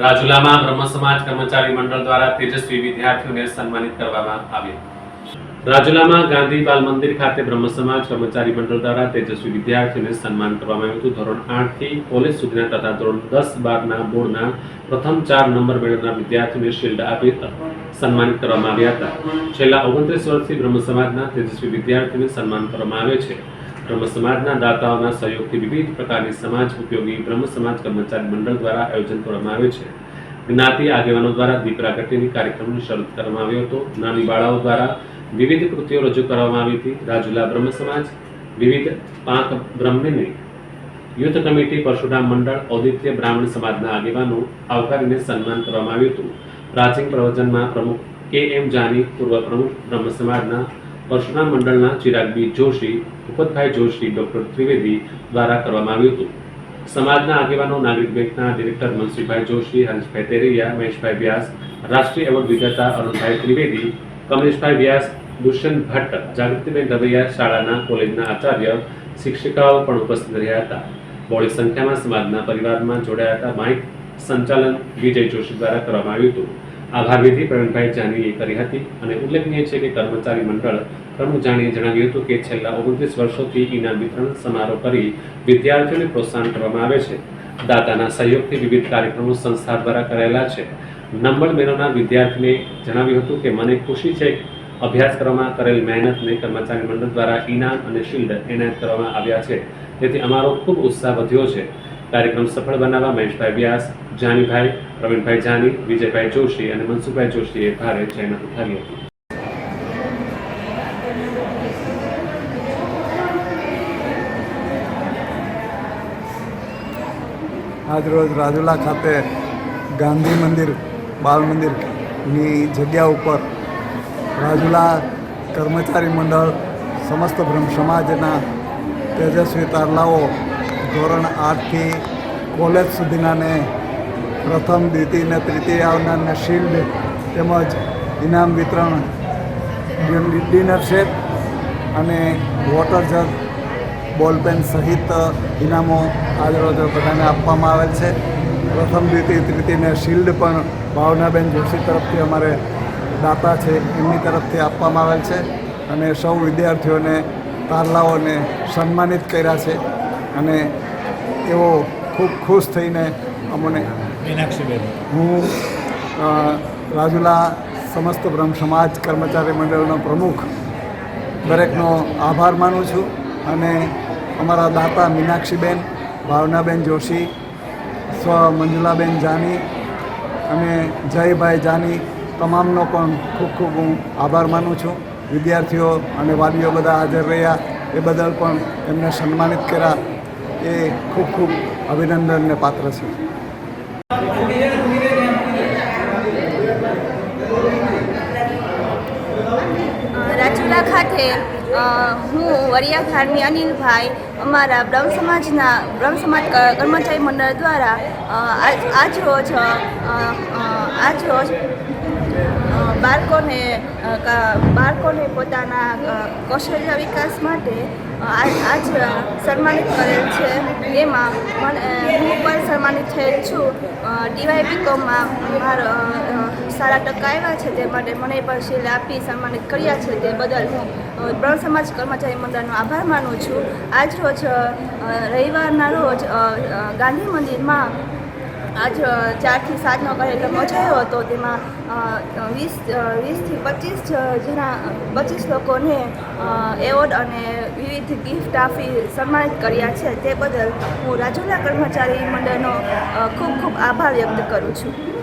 રાજુલામાં બ્રહ્મ સમાજ કર્મચારી મંડળ દ્વારા તેજસ્વી વિદ્યાર્થીઓને સન્માનિત કરવામાં આવ્યા. રાજુલામાં ગાંધી બાલ મંદિર ખાતે બ્રહ્મ સમાજ કર્મચારી મંડળ દ્વારા તેજસ્વી વિદ્યાર્થીઓને સન્માન કરવામાં આવ્યું હતું. ધોરણ આઠથી કોલેજ સુધીના તથા ધોરણ દસ બારના બોર્ડના પ્રથમ ચાર નંબર મેળવનાર વિદ્યાર્થીઓને શિલ્ડ આપી સન્માનિત કરવામાં આવ્યા હતા. છેલ્લા ઓગણત્રીસ વર્ષથી બ્રહ્મ સમાજના તેજસ્વી વિદ્યાર્થીઓને સન્માન કરવામાં આવે છે. બ્રહ્મ સમાજના દાતાઓના સહયોગથી વિવિધ પ્રકારની સમાજ ઉપયોગી બ્રહ્મ સમાજ કર્મચારી મંડળ દ્વારા આયોજન કરવામાં આવે છે. જ્ઞાતિ આગેવાનો દ્વારા દીપ કાર્યક્રમની કાર્યક્રમનો શરૂ કરવામાં આવ્યો હતો. નાની બાળાઓ દ્વારા વિવિધ કૃતિઓ રજૂ કરવામાં આવી હતી. રાજુલા બ્રહ્મ સમાજ, વિવિધ પાંખ બ્રહ્મની યુથ કમિટી, પરશુરામ મંડળ, ઔદિત્ય બ્રાહ્મણ સમાજના આગેવાનો આવકારીને સન્માન કરવામાં આવ્યું હતું. પ્રાચીન પ્રવચનમાં પ્રમુખ કે એમ જાની, પૂર્વ પ્રમુખ બ્રહ્મ સમાજના પરશુરામ મંડળના ચિરાગબી જોશી, ભૂપતભાઈ જોશી, ડોક્ટર ત્રિવેદી દ્વારા કરવામાં આવ્યું હતું. સમાજના આગેવાનો નાગરિક બેંકના ડિરેક્ટર મનસુખભાઈ જોશી, હરીશભાઈ તેરૈયા મહેશભાઈ વ્યાસ, રાષ્ટ્રીય એવોર્ડ વિજેતા અરુણભાઈ ત્રિવેદી, કમલેશભાઈ વ્યાસ, દુષ્યંત ભટ્ટ, જાગૃતિબેન રવૈયા શાળાના કોલેજના આચાર્ય, શિક્ષિકાઓ પણ ઉપસ્થિત રહ્યા હતા. બહોળી સંખ્યામાં સમાજના પરિવારમાં જોડાયા હતા. માઇક સંચાલન વિજય જોશી દ્વારા કરવામાં આવ્યું હતું. આભાર વિધિ પ્રવીણભાઈ જાનીએ કરી હતી અને ઉલ્લેખનીય છે કે કર્મચારી મંડળ પ્રમુખ જણાવ્યું હતું કે છેલ્લા ઓગણત્રીસ વર્ષોથી ઇનામ વિતરણ સમારોહ કરી વિદ્યાર્થીઓને પ્રોત્સાહન કરવામાં આવે છે. દાતાના સહયોગથી વિવિધ કાર્યક્રમો સંસ્થા દ્વારા કરાયેલા છે. નંબર મેળવનાર વિદ્યાર્થીને જણાવ્યું હતું કે, મને ખુશી છે અભ્યાસક્રમમાં કરેલ મહેનતને કર્મચારી મંડળ દ્વારા ઇનામ અને શિલ્ડ એનાયત કરવામાં આવ્યા છે. તેથી અમારો ખૂબ ઉત્સાહ વધ્યો છે. કાર્યક્રમ સફળ બનાવવા મહેશભાઈ વ્યાસ, જાનીભાઈ, પ્રવીણભાઈ જાની, વિજયભાઈ જોશી અને મનસુખભાઈ જોશીએ ભારે જહેમત ઉઠાવી હતી. આજરોજ રાજુલા ખાતે ગાંધી મંદિર, બાલ મંદિરની જગ્યા ઉપર રાજુલા કર્મચારી મંડળ, સમસ્ત બ્રહ્મ સમાજના તેજસ્વી તારલાઓ ધોરણ આઠથી કોલેજ સુધીનાને પ્રથમ, દ્વિતીય તૃતીય આવનારને શિલ્ડ તેમજ ઇનામ વિતરણ ડિન- ડિનર સેટ અને વોટર જગ બોલપેન સહિત ઇનામો આજરોજ બધાને આપવામાં આવેલ છે. પ્રથમ, દ્વિતીય, તૃતીયને શિલ્ડ પણ ભાવનાબેન જોશી તરફથી અમારે દાતા છે, એમની તરફથી આપવામાં આવેલ છે અને સૌ વિદ્યાર્થીઓને, તારલાઓને સન્માનિત કર્યા છે. અને એઓ ખૂબ ખુશ થઈને અમને મીનાક્ષીબેન. હું રાજુલા સમસ્ત બ્રહ્મ સમાજ કર્મચારી મંડળનો પ્રમુખ દરેકનો આભાર માનું છું અને અમારા દાતા મીનાક્ષીબેન ભાવનાબેન જોશી સ્વ મંજુલાબેન જાની અને જયભાઈ જાની તમામનો પણ ખૂબ ખૂબ હું આભાર માનું છું. વિદ્યાર્થીઓ અને વાલીઓ બધા હાજર રહ્યા. એ બદલ પણ એમને સન્માનિત કર્યા. એ ખૂબ ખૂબ અભિનંદનને પાત્ર છે. રાજુલા ખાતે હું, વરિયા ધાર્મી અનિલભાઈ, અમારા બ્રહ્મ સમાજના, બ્રહ્મ સમાજ કર્મચારી મંડળ દ્વારા આજ રોજ આજ રોજ બાળકોને બાળકોને પોતાના કૌશલ્ય વિકાસ માટે આજ સન્માનિત કરેલ છે. એમાં મને હું પણ સન્માનિત થયેલ છું. ડીવાય બીકોમમાં મારો સારા ટકા આવ્યા છે. તે માટે મને પણ શીલ આપી, સન્માનિત કર્યા છે. તે બદલ હું બ્રહ્મ સમાજ કર્મચારી મંડળનો આભાર માનું છું. આજ રોજ રવિવારના રોજ ગાંધી મંદિરમાં આજ ચારથી સાતનો કાર્યક્રમ યોજાયો હતો. તેમાં વીસ વીસથી પચીસ જણા, પચીસ લોકોને એવોર્ડ અને વિવિધ ગિફ્ટ આપી સન્માનિત કર્યા છે. તે બદલ હું રાજુલા કર્મચારી મંડળનો ખૂબ ખૂબ આભાર વ્યક્ત કરું છું.